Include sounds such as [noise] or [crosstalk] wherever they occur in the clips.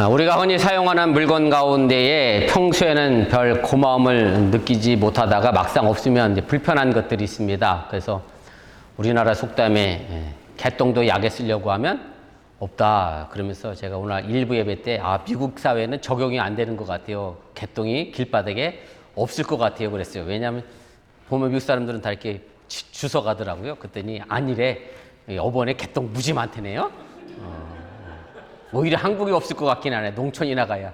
아, 우리가 흔히 사용하는 물건 가운데에 평소에는 별 고마움을 느끼지 못하다가 막상 없으면 불편한 것들이 있습니다. 그래서 우리나라 속담에 예, 개똥도 약에 쓰려고 하면 없다. 그러면서 제가 오늘 일부 예배 때 아, 미국 사회는 적용이 안 되는 것 같아요. 개똥이 길바닥에 없을 것 같아요. 그랬어요. 왜냐하면 보면 미국 사람들은 다 이렇게 지- 주워 가더라고요. 그랬더니 아니래. 어번에 개똥 무지 많대네요. 오히려 한국이 없을 것 같긴 하네. 농촌이나 가야.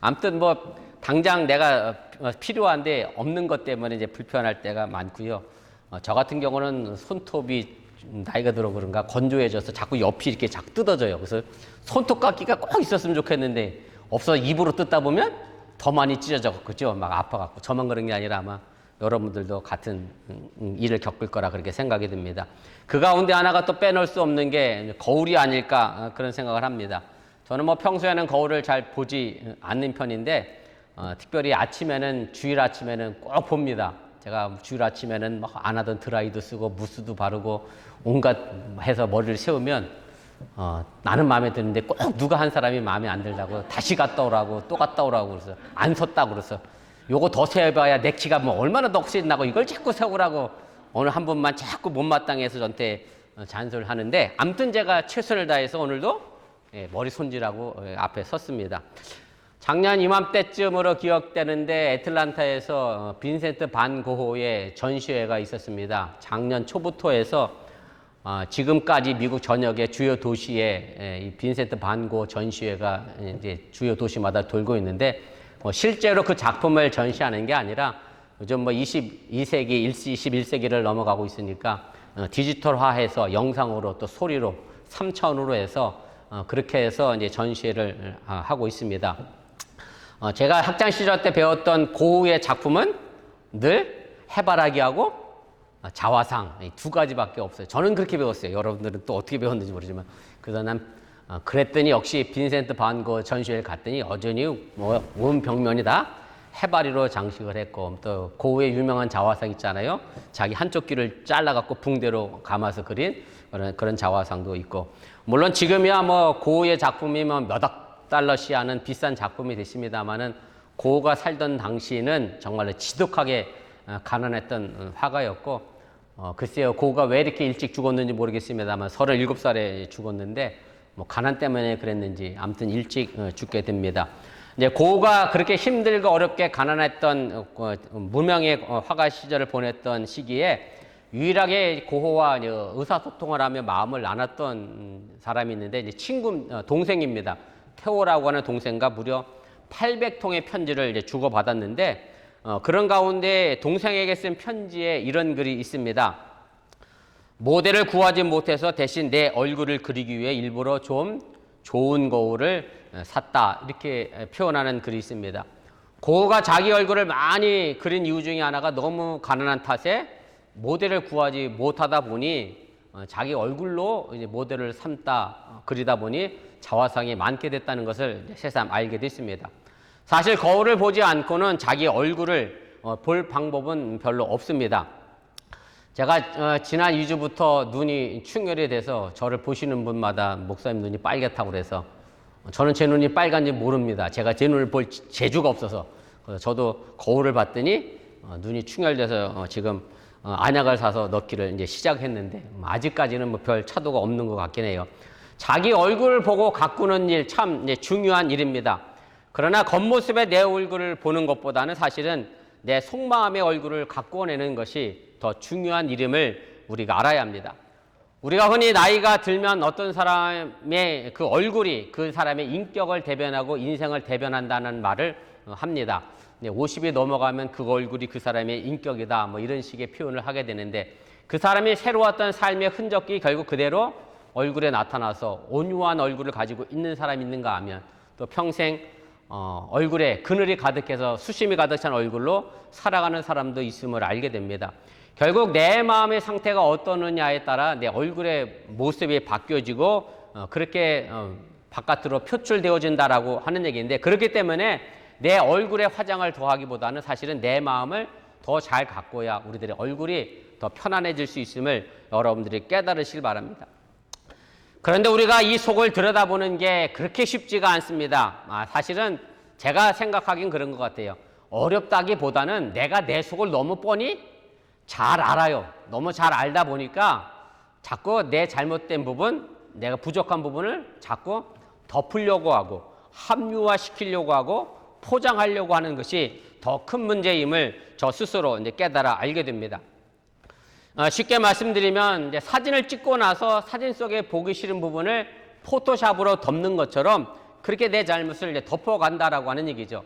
아무튼 뭐 당장 내가 어, 필요한데 없는 것 때문에 이제 불편할 때가 많고요. 어, 저 같은 경우는 손톱이 좀 나이가 들어 그런가 건조해져서 자꾸 옆이 이렇게 자꾸 뜯어져요. 그래서 손톱 깎기가 꼭 있었으면 좋겠는데 없어 입으로 뜯다 보면 더 많이 찢어져 그죠? 막 아파갖고 저만 그런 게 아니라 아마 여러분들도 같은 음, 음, 일을 겪을 거라 그렇게 생각이 듭니다. 그 가운데 하나가 또 빼놓을 수 없는 게 거울이 아닐까 어, 그런 생각을 합니다. 저는 뭐 평소에는 거울을 잘 보지 않는 편인데 어, 특별히 아침에는 주일 아침에는 꼭 봅니다. 제가 주일 아침에는 막 안 하던 드라이도 쓰고 무스도 바르고 온갖 해서 머리를 세우면 어, 나는 마음에 드는데 꼭 누가 한 사람이 마음에 안 들다고 다시 갔다 오라고 또 갔다 오라고 그래서 안 섰다고 그래서 요거 더 세워봐야 내 키가 뭐 얼마나 더 혹시나고 이걸 자꾸 세우라고 오늘 한 번만 자꾸 못마땅해서 저한테 어, 잔소리를 하는데 아무튼 제가 최선을 다해서 오늘도 예, 머리 손질하고 예, 앞에 섰습니다. 작년 이맘때쯤으로 기억되는데 애틀란타에서 어, 빈센트 반 고호의 전시회가 있었습니다. 작년 초부터 해서 어, 지금까지 미국 전역의 주요 도시에 예, 이 빈센트 반고 전시회가 이제 주요 도시마다 돌고 있는데 뭐 실제로 그 작품을 전시하는 게 아니라 요즘 뭐 22세기, 21세기를 넘어가고 있으니까 어, 디지털화해서 영상으로 또 소리로 3차원으로 해서 어, 그렇게 해서 이제 전시회를 어, 하고 있습니다. 어, 제가 학창 시절 때 배웠던 고흐의 작품은 늘 해바라기하고 어, 자화상 이두 가지밖에 없어요. 저는 그렇게 배웠어요. 여러분들은 또 어떻게 배웠는지 모르지만 그래서 난 어, 그랬더니 역시 빈센트 반고 전시회를 갔더니 여전히 뭐온 벽면이 다 해바리로 장식을 했고 또 고흐의 유명한 자화상 있잖아요. 자기 한쪽 귀를 잘라갖고 붕대로 감아서 그린 그런 그런 자화상도 있고 물론 지금이야 뭐 고흐의 작품이 뭐몇억 달러씩 하는 비싼 작품이 됐습니다만은 고흐가 살던 당시는 정말로 지독하게 어, 가난했던 어, 화가였고 어, 글쎄요 고흐가 왜 이렇게 일찍 죽었는지 모르겠습니다만 37살에 죽었는데 뭐 가난 때문에 그랬는지 아무튼 일찍 어, 죽게 됩니다. 이제 고흐가 그렇게 힘들고 어렵게 가난했던 무명의 어, 화가 시절을 보냈던 시기에 유일하게 고호와 의사소통을 하며 마음을 나눴던 음, 사람이 있는데 친구 어, 동생입니다. 태호라고 하는 동생과 무려 800통의 편지를 이제 주고 받았는데 어, 그런 가운데 동생에게 쓴 편지에 이런 글이 있습니다. 모델을 구하지 못해서 대신 내 얼굴을 그리기 위해 일부러 좀 좋은 거울을 어, 샀다 이렇게 에, 표현하는 글이 있습니다. 고흐가 자기 얼굴을 많이 그린 이유 중에 하나가 너무 가난한 탓에 모델을 구하지 못하다 보니 어, 자기 얼굴로 이제 모델을 삼다 어, 그리다 보니 자화상이 많게 됐다는 것을 새삼 알게 됐습니다. 사실 거울을 보지 않고는 자기 얼굴을 어, 볼 방법은 별로 없습니다. 제가 어, 지난 2주부터 눈이 충혈이 돼서 저를 보시는 분마다 목사님 눈이 빨갛다고 그래서 저는 제 눈이 빨간지 모릅니다. 제가 제 눈을 볼 지- 재주가 없어서 저도 거울을 봤더니 어, 눈이 충혈돼서 어, 지금 어, 안약을 사서 넣기를 이제 시작했는데 뭐 아직까지는 뭐 별 차도가 없는 것 같긴 해요. 자기 얼굴을 보고 가꾸는 일 참 중요한 일입니다. 그러나 겉모습의 내 얼굴을 보는 것보다는 사실은 내 속마음의 얼굴을 가꾸어내는 것이 더 중요한 일임을 우리가 알아야 합니다. 우리가 흔히 나이가 들면 어떤 사람의 그 얼굴이 그 사람의 인격을 대변하고 인생을 대변한다는 말을 어, 합니다. 50이 넘어가면 그 얼굴이 그 사람의 인격이다. 뭐 이런 식의 표현을 하게 되는데 그 사람이 새로웠던 삶의 흔적이 결국 그대로 얼굴에 나타나서 온유한 얼굴을 가지고 있는 사람이 있는가 하면 또 평생 어, 얼굴에 그늘이 가득해서 수심이 가득 찬 얼굴로 살아가는 사람도 있음을 알게 됩니다. 결국 내 마음의 상태가 어떠느냐에 따라 내 얼굴의 모습이 바뀌어지고 어, 그렇게 어, 바깥으로 표출되어진다라고 하는 얘기인데 그렇기 때문에 내 얼굴에 화장을 더하기보다는 사실은 내 마음을 더 잘 가꿔야 우리들의 얼굴이 더 편안해질 수 있음을 여러분들이 깨달으시길 바랍니다. 그런데 우리가 이 속을 들여다보는 게 그렇게 쉽지가 않습니다. 아, 사실은 제가 생각하긴 그런 것 같아요. 어렵다기보다는 내가 내 속을 너무 뻔히 잘 알아요. 너무 잘 알다 보니까 자꾸 내 잘못된 부분, 내가 부족한 부분을 자꾸 덮으려고 하고 합리화시키려고 하고 포장하려고 하는 것이 더 큰 문제임을 저 스스로 이제 깨달아 알게 됩니다. 어, 쉽게 말씀드리면 이제 사진을 찍고 나서 사진 속에 보기 싫은 부분을 포토샵으로 덮는 것처럼 그렇게 내 잘못을 이제 덮어간다라고 하는 얘기죠.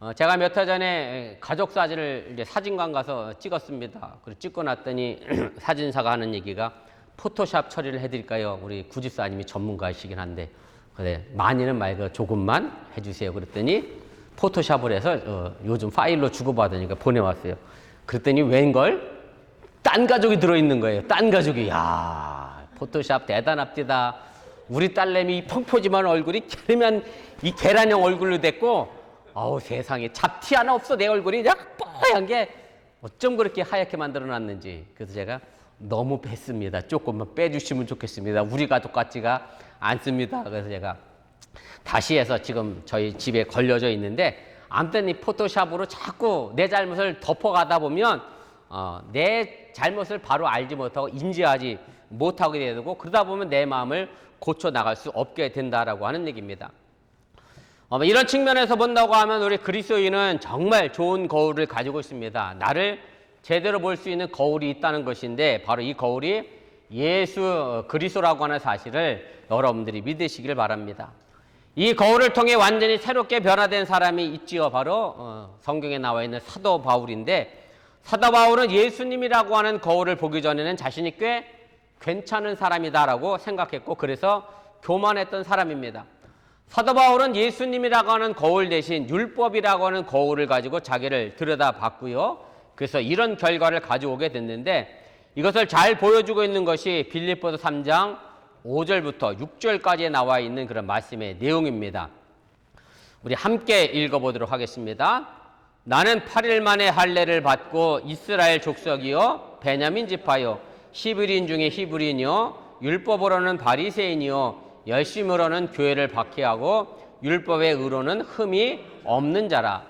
어, 제가 몇 해 전에 가족 사진을 이제 사진관 가서 찍었습니다. 그리고 찍고 났더니 [clears throat] 사진사가 하는 얘기가 포토샵 처리를 해드릴까요? 우리 구집사님이 전문가이시긴 한데 그래 많이는 말고 조금만 해주세요. 그랬더니 포토샵을 해서 어, 요즘 파일로 주고받으니까 보내왔어요. 그랬더니 웬걸 딴 가족이 들어있는 거예요. 딴 가족이. 야 포토샵 대단합디다. 우리 딸내미 펑포짐한 얼굴이 그러면 이 계란형 얼굴로 됐고, 아우 세상에 잡티 하나 없어 내 얼굴이 그냥 뽀얀 게 어쩜 그렇게 하얗게 만들어 놨는지. 그래서 제가 너무 뺐습니다. 조금만 빼주시면 좋겠습니다. 우리 가족 같지가 않습니다. 그래서 제가 다시 해서 지금 저희 집에 걸려져 있는데 아무튼 이 포토샵으로 자꾸 내 잘못을 덮어가다 보면 어, 내 잘못을 바로 알지 못하고 인지하지 못하게 되고 그러다 보면 내 마음을 고쳐 나갈 수 없게 된다라고 하는 얘기입니다. 어, 뭐 이런 측면에서 본다고 하면 우리 그리스도인은 정말 좋은 거울을 가지고 있습니다. 나를 제대로 볼 수 있는 거울이 있다는 것인데 바로 이 거울이 예수 그리스도라고 하는 사실을 여러분들이 믿으시길 바랍니다. 이 거울을 통해 완전히 새롭게 변화된 사람이 있지요. 바로 어, 성경에 나와 있는 사도 바울인데 사도 바울은 예수님이라고 하는 거울을 보기 전에는 자신이 꽤 괜찮은 사람이다라고 생각했고 그래서 교만했던 사람입니다. 사도 바울은 예수님이라고 하는 거울 대신 율법이라고 하는 거울을 가지고 자기를 들여다봤고요. 그래서 이런 결과를 가져오게 됐는데 이것을 잘 보여주고 있는 것이 빌립보서 3장 5절부터 6절까지 나와 있는 그런 말씀의 내용입니다. 우리 함께 읽어보도록 하겠습니다. 나는 8일 만에 할례를 받고 이스라엘 족속이요 베냐민 지파요 히브리인 중에 히브리인이요 율법으로는 바리새인이요 열심으로는 교회를 박해하고 율법의 의로는 흠이 없는 자라.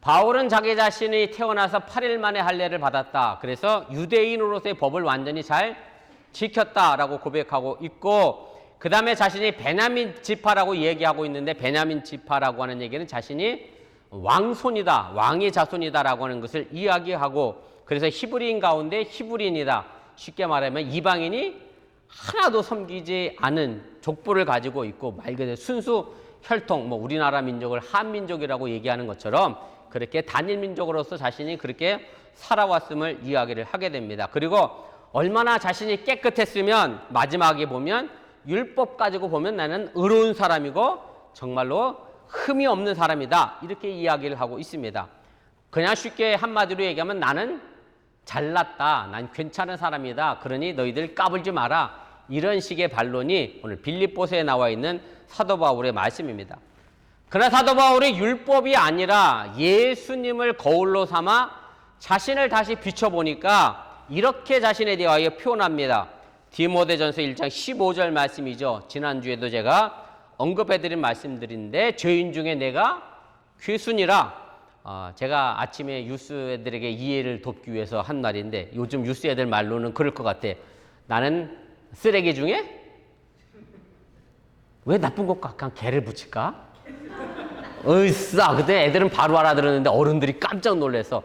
바울은 자기 자신이 태어나서 8일 만에 할례를 받았다. 그래서 유대인으로서의 법을 완전히 잘 지켰다라고 고백하고 있고 그 다음에 자신이 베냐민 지파라고 얘기하고 있는데 베냐민 지파라고 하는 얘기는 자신이 왕손이다, 왕의 자손이다라고 하는 것을 이야기하고 그래서 히브리인 가운데 히브리인이다. 쉽게 말하면 이방인이 하나도 섬기지 않은 족보를 가지고 있고 말 그대로 순수 혈통, 뭐 우리나라 민족을 한민족이라고 얘기하는 것처럼 그렇게 단일 민족으로서 자신이 그렇게 살아왔음을 이야기를 하게 됩니다. 그리고 얼마나 자신이 깨끗했으면 마지막에 보면 율법 가지고 보면 나는 의로운 사람이고 정말로 흠이 없는 사람이다. 이렇게 이야기를 하고 있습니다. 그냥 쉽게 한마디로 얘기하면 나는 잘났다. 난 괜찮은 사람이다. 그러니 너희들 까불지 마라. 이런 식의 반론이 오늘 빌립보서에 나와 있는 사도 바울의 말씀입니다. 그러나 사도 바울이 율법이 아니라 예수님을 거울로 삼아 자신을 다시 비춰보니까 이렇게 자신에 대하여 표현합니다. 디모데전서 1장 15절 말씀이죠. 지난주에도 제가 언급해드린 말씀들인데 죄인 중에 내가 귀순이라 어, 제가 아침에 유스 애들에게 이해를 돕기 위해서 한 말인데 요즘 유스 애들 말로는 그럴 것 같아. 나는 쓰레기 중에 왜 나쁜 것과 그냥 개를 붙일까? 으싸 그때 애들은 바로 알아들었는데 어른들이 깜짝 놀라서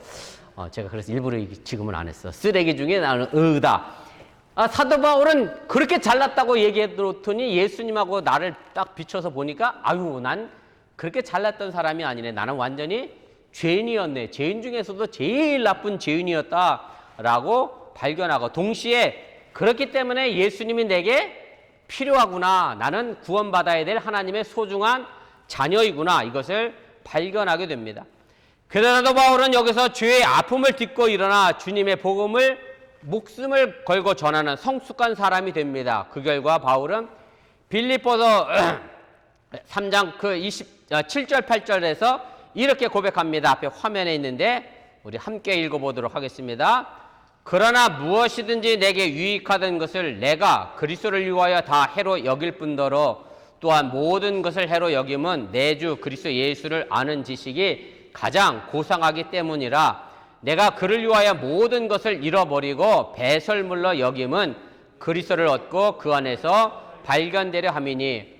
어, 제가 그래서 일부러 지금은 안 했어. 쓰레기 중에 나는 으다. 아, 사도 바울은 그렇게 잘났다고 얘기했더니 예수님하고 나를 딱 비춰서 보니까 아유 난 그렇게 잘났던 사람이 아니네. 나는 완전히 죄인이었네. 죄인 중에서도 제일 나쁜 죄인이었다라고 발견하고 동시에 그렇기 때문에 예수님이 내게 필요하구나. 나는 구원받아야 될 하나님의 소중한 자녀이구나. 이것을 발견하게 됩니다. 그러나도 바울은 여기서 죄의 아픔을 딛고 일어나 주님의 복음을 목숨을 걸고 전하는 성숙한 사람이 됩니다. 그 결과 바울은 빌립보서 [clears throat] 3장 그 20, 7절 8절에서 이렇게 고백합니다. 앞에 화면에 있는데 우리 함께 읽어보도록 하겠습니다. 그러나 무엇이든지 내게 유익하던 것을 내가 그리스도를 위하여 다 해로 여길 뿐더러 또한 모든 것을 해로 여김은 내 주 그리스도 예수를 아는 지식이 가장 고상하기 때문이라 내가 그를 위하여 모든 것을 잃어버리고 배설물로 여김은 그리스도를 얻고 그 안에서 발견되려 함이니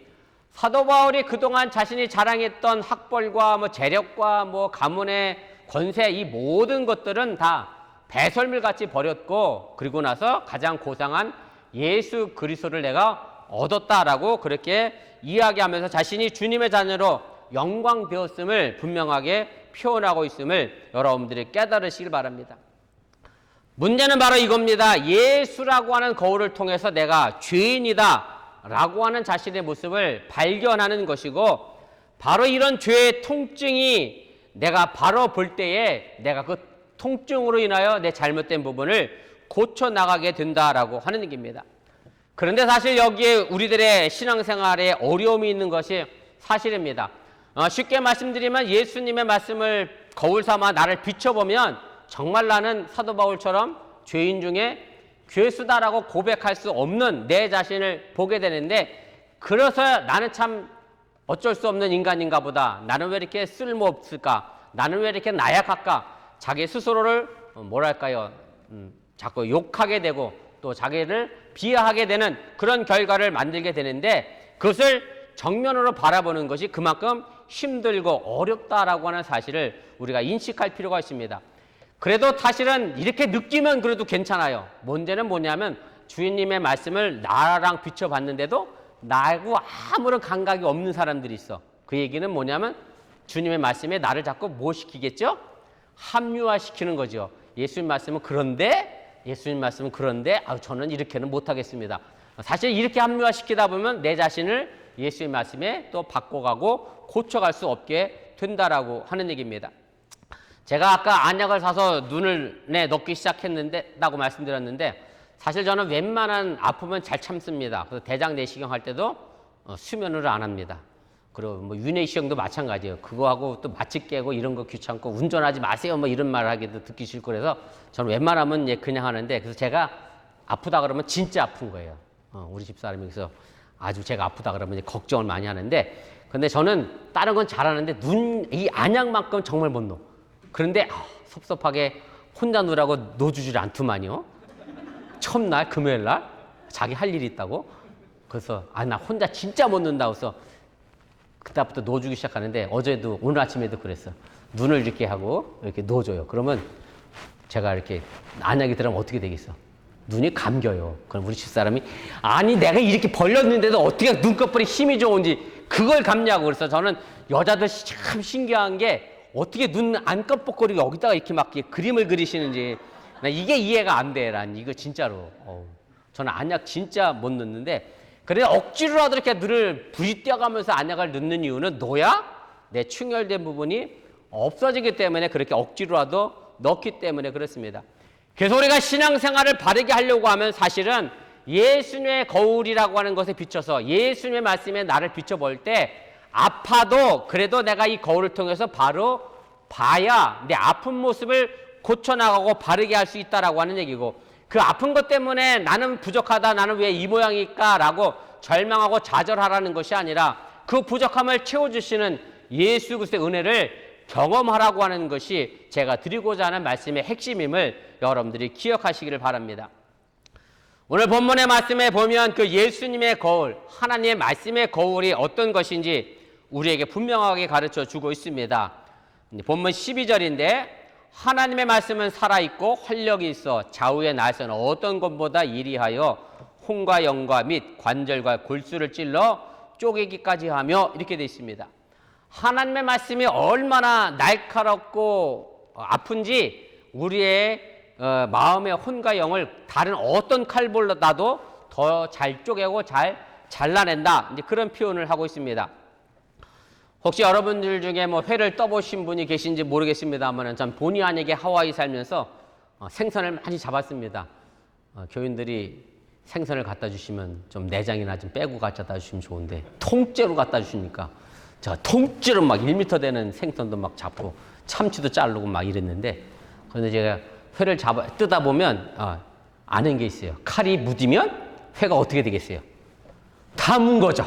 사도 바울이 그동안 자신이 자랑했던 학벌과 뭐 재력과 뭐 가문의 권세 이 모든 것들은 다 배설물 같이 버렸고 그리고 나서 가장 고상한 예수 그리스도를 내가 얻었다라고 그렇게 이야기하면서 자신이 주님의 자녀로 영광되었음을 분명하게 표현하고 있음을 여러분들이 깨달으시길 바랍니다. 문제는 바로 이겁니다. 예수라고 하는 거울을 통해서 내가 죄인이다 라고 하는 자신의 모습을 발견하는 것이고 바로 이런 죄의 통증이 내가 바로 볼 때에 내가 그 통증으로 인하여 내 잘못된 부분을 고쳐 나가게 된다라고 하는 얘기입니다. 그런데 사실 여기에 우리들의 신앙생활에 어려움이 있는 것이 사실입니다. 어, 쉽게 말씀드리면 예수님의 말씀을 거울 삼아 나를 비춰보면 정말 나는 사도 바울처럼 죄인 중에 괴수다라고 고백할 수 없는 내 자신을 보게 되는데 그래서 나는 참 어쩔 수 없는 인간인가 보다. 나는 왜 이렇게 쓸모없을까? 나는 왜 이렇게 나약할까? 자기 스스로를 어, 뭐랄까요? 음, 자꾸 욕하게 되고 또 자기를 비하하게 되는 그런 결과를 만들게 되는데 그것을 정면으로 바라보는 것이 그만큼 힘들고 어렵다라고 하는 사실을 우리가 인식할 필요가 있습니다. 그래도 사실은 이렇게 느끼면 그래도 괜찮아요. 문제는 뭐냐면 주인님의 말씀을 나랑 비춰봤는데도 나하고 아무런 감각이 없는 사람들이 있어. 그 얘기는 뭐냐면 주님의 말씀에 나를 자꾸 뭐 시키겠죠? 합리화시키는 거죠. 예수님 말씀은 그런데 예수님 말씀은 그런데 아 저는 이렇게는 못하겠습니다. 사실 이렇게 합리화시키다 보면 내 자신을 예수님 말씀에 또 바꿔가고 고쳐갈 수 없게 된다라고 하는 얘기입니다. 제가 아까 안약을 사서 눈을 내 넣기 시작했는데 라고 말씀드렸는데 사실 저는 웬만한 아프면 잘 참습니다. 그래서 대장 내시경 할 때도 어, 수면을 안 합니다. 그리고 뭐 윤회시경도 마찬가지예요. 그거하고 또 마취 깨고 이런 거 귀찮고 운전하지 마세요. 뭐 이런 말 하기도 듣기 싫고 그래서 저는 웬만하면 예 그냥 하는데 그래서 제가 아프다 그러면 진짜 아픈 거예요. 어, 우리 집 사람이 그래서 아주 제가 아프다 그러면 걱정을 많이 하는데 근데 저는 다른 건 잘하는데 눈 이 안약만큼 정말 못 놓. 그런데 아, 섭섭하게 혼자 누라고 놓주질 않더만요. 첫날 금요일 날 자기 할 일이 있다고 그래서 아 나 혼자 진짜 못 논다고 해서 그때부터 놓주기 시작하는데 어제도 오늘 아침에도 그랬어 눈을 이렇게 하고 이렇게 놓줘요 그러면 제가 이렇게 안약이 들어가면 어떻게 되겠어 눈이 감겨요 그럼 우리 집사람이 아니 내가 이렇게 벌렸는데도 어떻게 눈꺼풀에 힘이 좋은지 그걸 감냐고 그래서 저는 여자들 참 신기한 게 어떻게 눈 안 깜빡거리고 여기다가 이렇게 막 그림을 그리시는지 나 이게 이해가 안 돼. 난 이거 진짜로. 어우, 저는 안약 진짜 못 넣는데 그래 억지로라도 이렇게 눈을 부딪혀가면서 안약을 넣는 이유는 너야 내 충혈된 부분이 없어지기 때문에 그렇게 억지로라도 넣기 때문에 그렇습니다. 그래서 우리가 신앙생활을 바르게 하려고 하면 사실은 예수님의 거울이라고 하는 것에 비춰서 예수님의 말씀에 나를 비춰볼 때 아파도 그래도 내가 이 거울을 통해서 바로 봐야 내 아픈 모습을 고쳐나가고 바르게 할 수 있다라고 하는 얘기고 그 아픈 것 때문에 나는 부족하다 나는 왜 이 모양일까라고 절망하고 좌절하라는 것이 아니라 그 부족함을 채워주시는 예수 그리스도의 은혜를 경험하라고 하는 것이 제가 드리고자 하는 말씀의 핵심임을 여러분들이 기억하시기를 바랍니다. 오늘 본문의 말씀에 보면 그 예수님의 거울, 하나님의 말씀의 거울이 어떤 것인지 우리에게 분명하게 가르쳐 주고 있습니다. 본문 12절인데 하나님의 말씀은 살아있고 활력이 있어 좌우의 날선 어떤 것보다 예리하여 혼과 영과 및 관절과 골수를 찔러 쪼개기까지 하며 이렇게 되어 있습니다. 하나님의 말씀이 얼마나 날카롭고 아픈지 우리의 어, 마음의 혼과 영을 다른 어떤 칼보다도 더 잘 쪼개고 잘 잘라낸다. 이제 그런 표현을 하고 있습니다. 혹시 여러분들 중에 뭐 회를 떠보신 분이 계신지 모르겠습니다만 전 본의 아니게 하와이 살면서 어, 생선을 많이 잡았습니다. 어, 교인들이 생선을 갖다 주시면 좀 내장이나 좀 빼고 갖다 주시면 좋은데 통째로 갖다 주시니까 제가 통째로 막 1m 되는 생선도 막 잡고 참치도 자르고 막 이랬는데 그런데 제가 회를 잡아 뜯다 보면 어, 아는 게 있어요. 칼이 묻으면 회가 어떻게 되겠어요? 다문 거죠.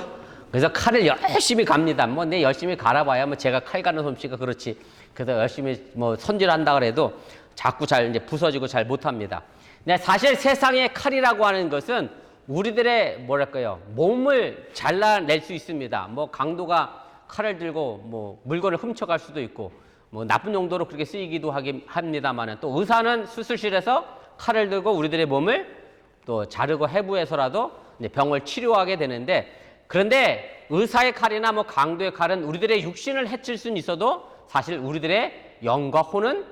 그래서 칼을 열심히 갑니다. 뭐 내 열심히 갈아봐야 뭐 제가 칼 가는 솜씨가 그렇지. 그래서 열심히 뭐 손질한다 그래도 자꾸 잘 이제 부서지고 잘 못합니다. 근데 사실 세상의 칼이라고 하는 것은 우리들의 뭐랄까요 몸을 잘라낼 수 있습니다. 뭐 강도가 칼을 들고 뭐 물건을 훔쳐갈 수도 있고 뭐 나쁜 용도로 그렇게 쓰이기도 하긴 합니다만은 또 의사는 수술실에서 칼을 들고 우리들의 몸을 또 자르고 해부해서라도 이제 병을 치료하게 되는데 그런데 의사의 칼이나 뭐 강도의 칼은 우리들의 육신을 해칠 수는 있어도 사실 우리들의 영과 혼은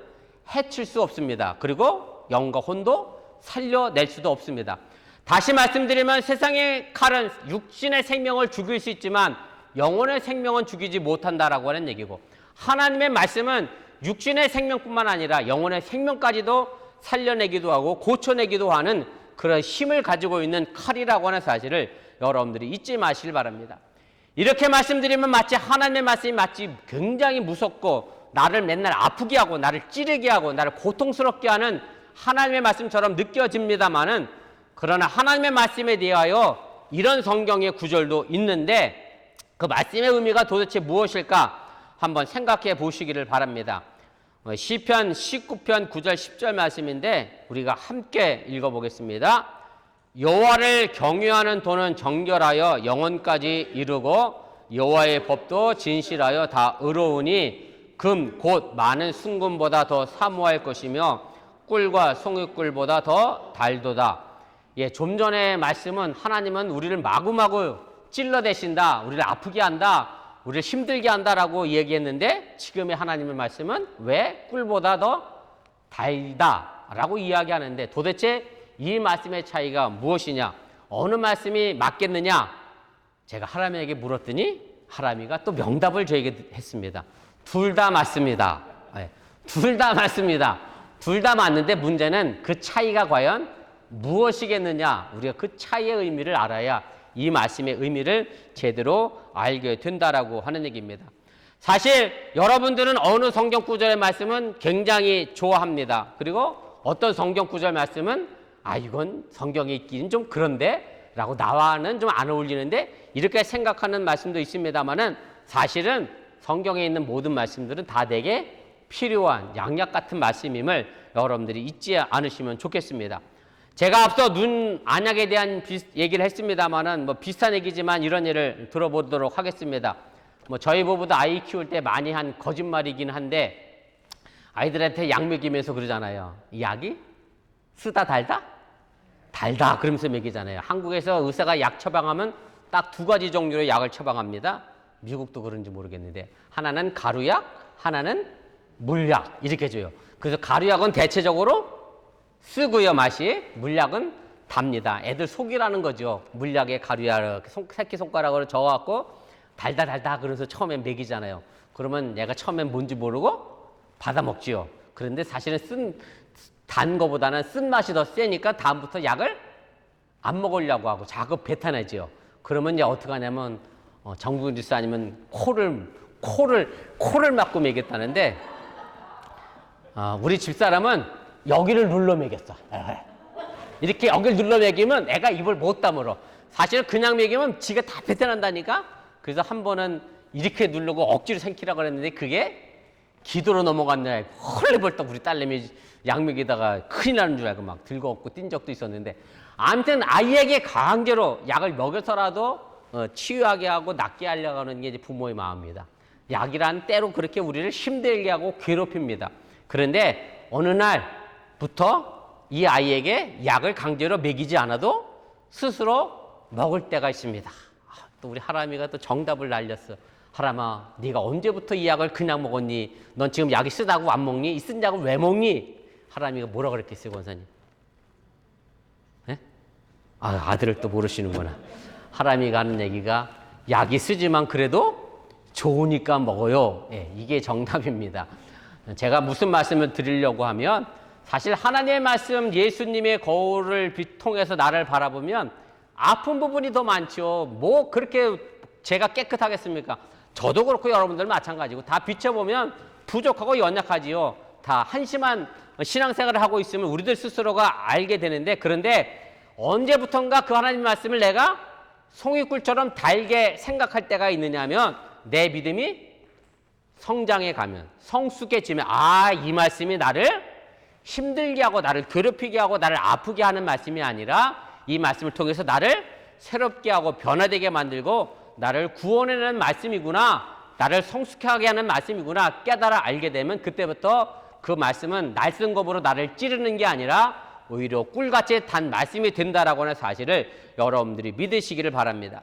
해칠 수 없습니다. 그리고 영과 혼도 살려낼 수도 없습니다. 다시 말씀드리면 세상의 칼은 육신의 생명을 죽일 수 있지만 영혼의 생명은 죽이지 못한다라고 하는 얘기고 하나님의 말씀은 육신의 생명뿐만 아니라 영혼의 생명까지도 살려내기도 하고 고쳐내기도 하는 그런 힘을 가지고 있는 칼이라고 하는 사실을 여러분들이 잊지 마시길 바랍니다. 이렇게 말씀드리면 마치 하나님의 말씀이 마치 굉장히 무섭고 나를 맨날 아프게 하고 나를 찌르게 하고 나를 고통스럽게 하는 하나님의 말씀처럼 느껴집니다만은 그러나 하나님의 말씀에 대하여 이런 성경의 구절도 있는데 그 말씀의 의미가 도대체 무엇일까 한번 생각해 보시기를 바랍니다. 어, 시편 19편 9절 10절 말씀인데 우리가 함께 읽어 보겠습니다. 여호와를 경외하는 도는 정결하여 영혼까지 이르고 여호와의 법도 진실하여 다 의로우니 금 곧 많은 순금보다 더 사모할 것이며 꿀과 송이꿀보다 더 달도다. 예, 좀 전에 말씀은 하나님은 우리를 마구마구 찔러대신다. 우리를 아프게 한다. 우리를 힘들게 한다라고 얘기했는데 지금의 하나님의 말씀은 왜 꿀보다 더 달다라고 이야기하는데 도대체 이 말씀의 차이가 무엇이냐? 어느 말씀이 맞겠느냐? 제가 하라미에게 물었더니 하라미가 또 명답을 저에게 했습니다. 둘 다 맞습니다. 네, 둘다 맞습니다. 둘 다 맞는데 문제는 그 차이가 과연 무엇이겠느냐? 우리가 그 차이의 의미를 알아야 이 말씀의 의미를 제대로 알게 된다라고 하는 얘기입니다. 사실 여러분들은 어느 성경 구절의 말씀은 굉장히 좋아합니다. 그리고 어떤 성경 구절 말씀은 아 이건 성경에 있기는 좀 그런데 라고 나와는 좀 안 어울리는데 이렇게 생각하는 말씀도 있습니다만은 사실은 성경에 있는 모든 말씀들은 다 되게 필요한 양약 같은 말씀임을 여러분들이 잊지 않으시면 좋겠습니다. 제가 앞서 눈 안약에 대한 비, 얘기를 했습니다만은 뭐 비슷한 얘기지만 이런 예를 들어보도록 하겠습니다. 뭐 저희 부부도 아이 키울 때 많이 한 거짓말이긴 한데 아이들한테 약 먹이면서 그러잖아요. 이 약이 쓰다 달다? 달다 그러면서 먹이잖아요. 한국에서 의사가 약 처방하면 딱 두 가지 종류의 약을 처방합니다. 미국도 그런지 모르겠는데 하나는 가루약, 하나는 물약 이렇게 줘요. 그래서 가루약은 대체적으로 쓰고요 맛이 물약은 답니다. 애들 속이라는 거죠. 물약에 가루약 새끼 손가락으로 저어갖고 달다 달다 그래서 처음엔 먹이잖아요. 그러면 얘가 처음엔 뭔지 모르고 받아 먹지요. 그런데 사실은 쓴 단 거보다는 쓴 맛이 더 세니까 다음부터 약을 안 먹으려고 하고 자꾸 뱉어내지요. 그러면 이제 어떻게 하냐면 어, 정부 뉴스 아니면 코를 코를 코를 막고 먹였다는데 아, 우리 집사람은 여기를 눌러 먹였어. 이렇게 여기를 눌러 먹이면 애가 입을 못 다물어. 사실 그냥 먹이면 지가 다 뱉어낸다니까. 그래서 한 번은 이렇게 누르고 억지로 생기라고 그랬는데 그게 기도로 넘어갔네. 헐레벌떡 우리 딸내미 양맥에다가 큰일 나는 줄 알고 막 들고 업고 뛴 적도 있었는데 아무튼 아이에게 강제로 약을 먹여서라도 어, 치유하게 하고 낫게 하려고 하는 게 부모의 마음입니다. 약이란 때로 그렇게 우리를 힘들게 하고 괴롭힙니다. 그런데 어느 날 부터 이 아이에게 약을 강제로 먹이지 않아도 스스로 먹을 때가 있습니다. 아, 또 우리 하람이가 또 정답을 날렸어. 하람아, 네가 언제부터 이 약을 그냥 먹었니? 넌 지금 약이 쓰다고 안 먹니? 이 쓴 약을 왜 먹니? 하람이가 뭐라 그랬겠어요, 권사님? 예? 아, 아들을 또 모르시는구나. 하람이가 하는 얘기가 약이 쓰지만 그래도 좋으니까 먹어요. 예, 이게 정답입니다. 제가 무슨 말씀을 드리려고 하면 사실 하나님의 말씀 예수님의 거울을 비- 통해서 나를 바라보면 아픈 부분이 더 많죠. 뭐 그렇게 제가 깨끗하겠습니까? 저도 그렇고 여러분들 마찬가지고 다 비춰보면 부족하고 연약하지요. 다 한심한 신앙생활을 하고 있으면 우리들 스스로가 알게 되는데 그런데 언제부턴가 그 하나님 말씀을 내가 송이꿀처럼 달게 생각할 때가 있느냐면 내 믿음이 성장해 가면 성숙해지면 아 이 말씀이 나를 힘들게 하고 나를 괴롭히게 하고 나를 아프게 하는 말씀이 아니라 이 말씀을 통해서 나를 새롭게 하고 변화되게 만들고 나를 구원해내는 말씀이구나 나를 성숙하게 하는 말씀이구나 깨달아 알게 되면 그때부터 그 말씀은 날쌘 검으로 나를 찌르는 게 아니라 오히려 꿀같이 단 말씀이 된다라고 하는 사실을 여러분들이 믿으시기를 바랍니다.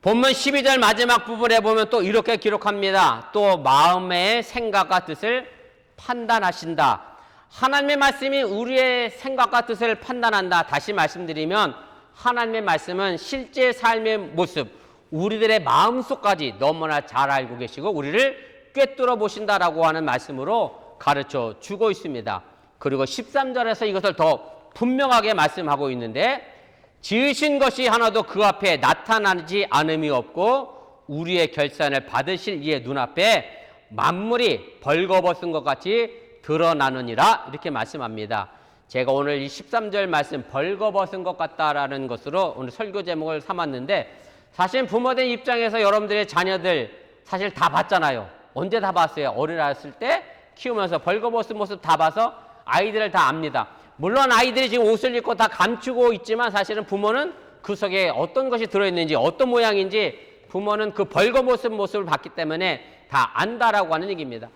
본문 12절 마지막 부분에 보면 또 이렇게 기록합니다. 또 마음의 생각과 뜻을 판단하신다. 하나님의 말씀이 우리의 생각과 뜻을 판단한다. 다시 말씀드리면 하나님의 말씀은 실제 삶의 모습, 우리들의 마음속까지 너무나 잘 알고 계시고 우리를 꿰뚫어 보신다라고 하는 말씀으로 가르쳐 주고 있습니다. 그리고 13절에서 이것을 더 분명하게 말씀하고 있는데 지으신 것이 하나도 그 앞에 나타나지 않음이 없고 우리의 결산을 받으실 이의 눈앞에 만물이 벌거벗은 것 같이 드러나느니라 이렇게 말씀합니다. 제가 오늘 이 13절 말씀 벌거벗은 것 같다라는 것으로 오늘 설교 제목을 삼았는데 사실 부모된 입장에서 여러분들의 자녀들 사실 다 봤잖아요. 언제 다 봤어요? 어린아이였을 때 키우면서 벌거벗은 모습 다 봐서 아이들을 다 압니다. 물론 아이들이 지금 옷을 입고 다 감추고 있지만 사실은 부모는 그 속에 어떤 것이 들어있는지 어떤 모양인지 부모는 그 벌거벗은 모습을 봤기 때문에 다 안다라고 하는 얘기입니다.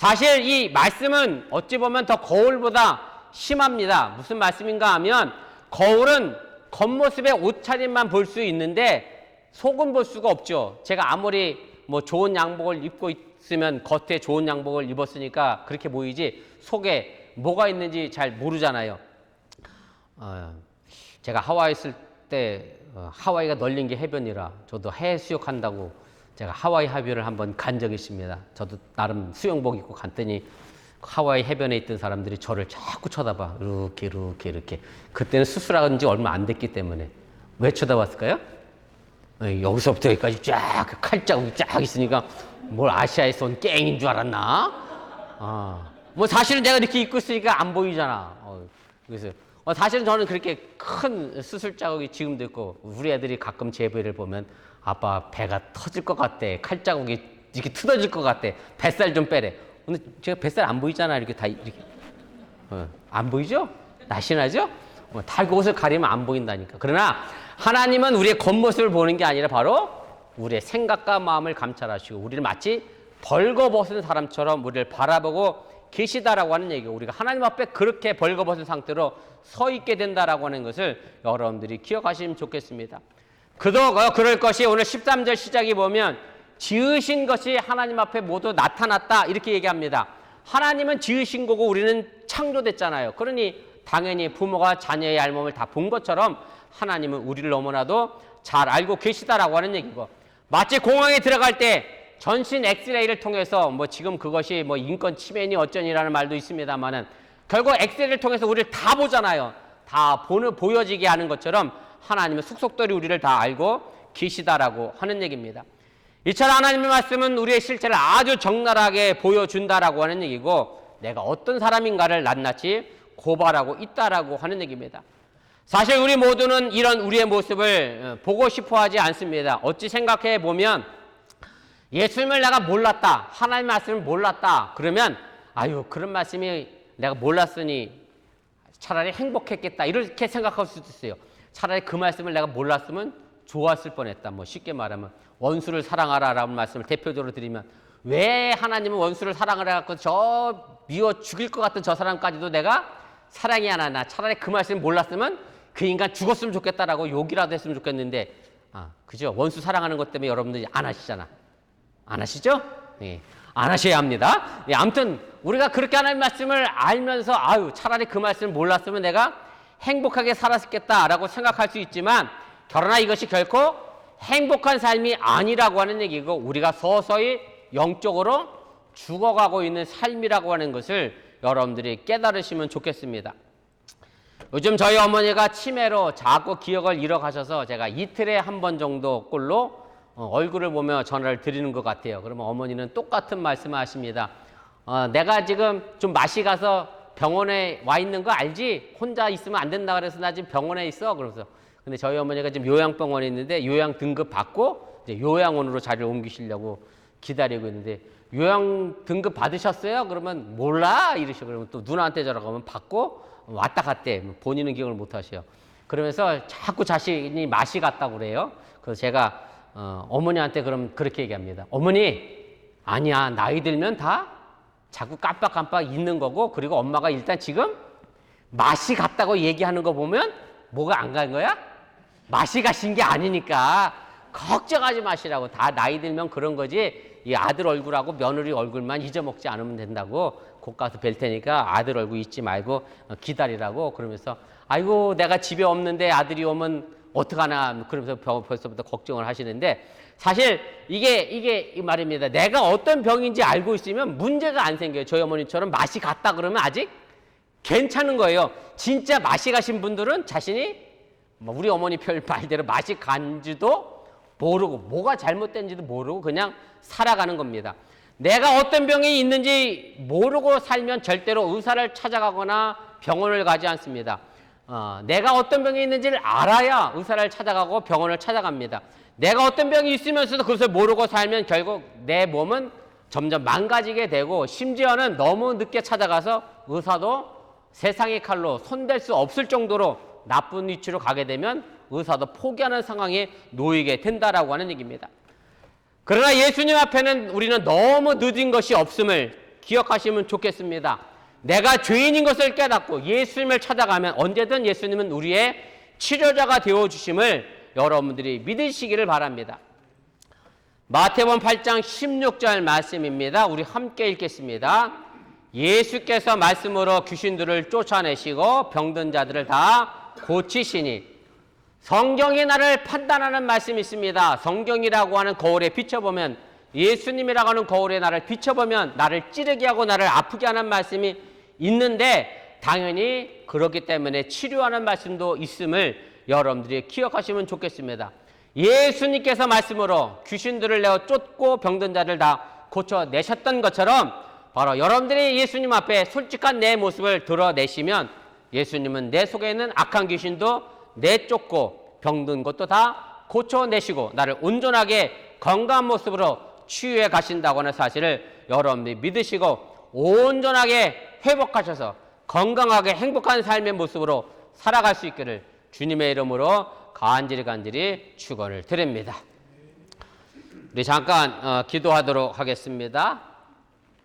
사실 이 말씀은 어찌 보면 더 거울보다 심합니다. 무슨 말씀인가 하면 거울은 겉모습의 옷차림만 볼 수 있는데 속은 볼 수가 없죠. 제가 아무리 뭐 좋은 양복을 입고 있으면 겉에 좋은 양복을 입었으니까 그렇게 보이지 속에 뭐가 있는지 잘 모르잖아요. 어, 제가 하와이 있을 때 어, 하와이가 널린 게 해변이라 저도 해외 수영한다고 제가 하와이 합의를 한번 간 적이 있습니다. 저도 나름 수영복 입고 갔더니 하와이 해변에 있던 사람들이 저를 자꾸 쳐다봐. 이렇게 이렇게 이렇게. 그때는 수술한 지 얼마 안 됐기 때문에 왜 쳐다봤을까요? 어, 여기서부터 여기까지 쫙그 칼자국이 쫙 있으니까 뭘 아시아에서 온 깽인 줄 알았나? 아, 뭐 사실은 내가 이렇게 입고 있으니까 안 보이잖아. 어, 그래서 어, 사실은 저는 그렇게 큰 수술 자국이 지금도 있고 우리 애들이 가끔 제 배를 보면 아빠 배가 터질 것 같대. 칼 자국이 이렇게 뜯어질 것 같대. 뱃살 좀 빼래. 근데 제가 뱃살 안 보이잖아. 이렇게 다 이렇게 어, 안 보이죠? 날씬하죠? 어, 다 그것을 가리면 안 보인다니까. 그러나 하나님은 우리의 겉모습을 보는 게 아니라 바로 우리의 생각과 마음을 감찰하시고 우리를 마치 벌거벗은 사람처럼 우리를 바라보고 계시다라고 하는 얘기고 우리가 하나님 앞에 그렇게 벌거벗은 상태로 서 있게 된다라고 하는 것을 여러분들이 기억하시면 좋겠습니다. 그도 그럴 것이 오늘 13절 시작이 보면 지으신 것이 하나님 앞에 모두 나타났다 이렇게 얘기합니다. 하나님은 지으신 거고 우리는 창조됐잖아요. 그러니 당연히 부모가 자녀의 얄몸을 다 본 것처럼 하나님은 우리를 너무나도 잘 알고 계시다라고 하는 얘기고 마치 공항에 들어갈 때 전신 엑스레이를 통해서 뭐 지금 그것이 뭐 인권 침해니 어쩌니라는 말도 있습니다만은 결국 엑스레이를 통해서 우리를 다 보잖아요. 다 보는 보여지게 하는 것처럼 하나님은 속속들이 우리를 다 알고 계시다라고 하는 얘기입니다. 이처럼 하나님의 말씀은 우리의 실체를 아주 적나라하게 보여준다라고 하는 얘기고 내가 어떤 사람인가를 낱낱이 고발하고 있다라고 하는 얘기입니다. 사실 우리 모두는 이런 우리의 모습을 어, 보고 싶어 하지 않습니다. 어찌 생각해 보면 예수님을 내가 몰랐다. 하나님 말씀을 몰랐다. 그러면 아유 그런 말씀이 내가 몰랐으니 차라리 행복했겠다. 이렇게 생각할 수도 있어요. 차라리 그 말씀을 내가 몰랐으면 좋았을 뻔했다. 뭐 쉽게 말하면 원수를 사랑하라라는 말씀을 대표적으로 드리면 왜 하나님은 원수를 사랑을 해갖고 저 미워 죽일 것 같은 저 사람까지도 내가 사랑이 안 하나. 차라리 그 말씀을 몰랐으면 그 인간 죽었으면 좋겠다라고 욕이라도 했으면 좋겠는데 아 그죠? 원수 사랑하는 것 때문에 여러분들이 안 하시잖아. 안 하시죠? 예. 안 하셔야 합니다. 예, 아무튼 우리가 그렇게 하나님 말씀을 알면서 아유 차라리 그 말씀을 몰랐으면 내가 행복하게 살았겠다라고 생각할 수 있지만 그러나 이것이 결코 행복한 삶이 아니라고 하는 얘기고 우리가 서서히 영적으로 죽어가고 있는 삶이라고 하는 것을 여러분들이 깨달으시면 좋겠습니다. 요즘 저희 어머니가 치매로 자꾸 기억을 잃어가셔서 제가 이틀에 한 번 정도 꼴로 어, 얼굴을 보며 전화를 드리는 것 같아요. 그러면 어머니는 똑같은 말씀을 하십니다. 어, 내가 지금 좀 맛이 가서 병원에 와 있는 거 알지? 혼자 있으면 안 된다 그래서 나 지금 병원에 있어. 그러면서 근데 저희 어머니가 지금 요양병원에 있는데 요양 등급 받고 이제 요양원으로 자리를 옮기시려고 기다리고 있는데 요양 등급 받으셨어요? 그러면 몰라 이러시고 그러면 또 누나한테 전화 가면 받고 왔다 갔대 본인은 기억을 못 하셔요. 그러면서 자꾸 자신이 맛이 갔다고 그래요. 그래서 제가 어, 어머니한테 그럼 그렇게 얘기합니다. 어머니 아니야 나이 들면 다 자꾸 깜빡깜빡 있는 거고 그리고 엄마가 일단 지금 맛이 갔다고 얘기하는 거 보면 뭐가 안 간 거야? 맛이 가신 게 아니니까 걱정하지 마시라고 다 나이 들면 그런 거지 이 아들 얼굴하고 며느리 얼굴만 잊어먹지 않으면 된다고 곧 가서 뵐 테니까 아들 얼굴 잊지 말고 어, 기다리라고 그러면서 아이고 내가 집에 없는데 아들이 오면 어떡하나 그러면서 병- 벌써부터 걱정을 하시는데 사실 이게 이게 이 말입니다 내가 어떤 병인지 알고 있으면 문제가 안 생겨요 저희 어머니처럼 맛이 갔다 그러면 아직 괜찮은 거예요. 진짜 맛이 가신 분들은 자신이 뭐 우리 어머니 별 [laughs] 말대로 맛이 간지도 모르고 뭐가 잘못된지도 모르고 그냥 살아가는 겁니다. 내가 어떤 병이 있는지 모르고 살면 절대로 의사를 찾아가거나 병원을 가지 않습니다. 어, 내가 어떤 병이 있는지를 알아야 의사를 찾아가고 병원을 찾아갑니다. 내가 어떤 병이 있으면서도 그것을 모르고 살면 결국 내 몸은 점점 망가지게 되고 심지어는 너무 늦게 찾아가서 의사도 세상의 칼로 손댈 수 없을 정도로 나쁜 위치로 가게 되면 의사도 포기하는 상황에 놓이게 된다라고 하는 얘기입니다. 그러나 예수님 앞에는 우리는 너무 늦은 것이 없음을 기억하시면 좋겠습니다. 내가 죄인인 것을 깨닫고 예수님을 찾아가면 언제든 예수님은 우리의 치료자가 되어 주심을 여러분들이 믿으시기를 바랍니다. 마태복음 8장 16절 말씀입니다. 우리 함께 읽겠습니다. 예수께서 말씀으로 귀신들을 쫓아내시고 병든 자들을 다 고치시니 성경이 나를 판단하는 말씀이 있습니다. 성경이라고 하는 거울에 비춰보면 예수님이라고 하는 거울에 나를 비춰보면 나를 찌르게 하고 나를 아프게 하는 말씀이 있는데 당연히 그렇기 때문에 치료하는 말씀도 있음을 여러분들이 기억하시면 좋겠습니다. 예수님께서 말씀으로 귀신들을 내어 쫓고 병든 자를 다 고쳐내셨던 것처럼 바로 여러분들이 예수님 앞에 솔직한 내 모습을 드러내시면 예수님은 내 속에 있는 악한 귀신도 내쫓고 병든 것도 다 고쳐내시고 나를 온전하게 건강한 모습으로 치유해 가신다고 하는 사실을 여러분들이 믿으시고 온전하게 회복하셔서 건강하게 행복한 삶의 모습으로 살아갈 수 있기를 주님의 이름으로 간절히 간절히 축원을 드립니다. 우리 잠깐 어, 기도하도록 하겠습니다.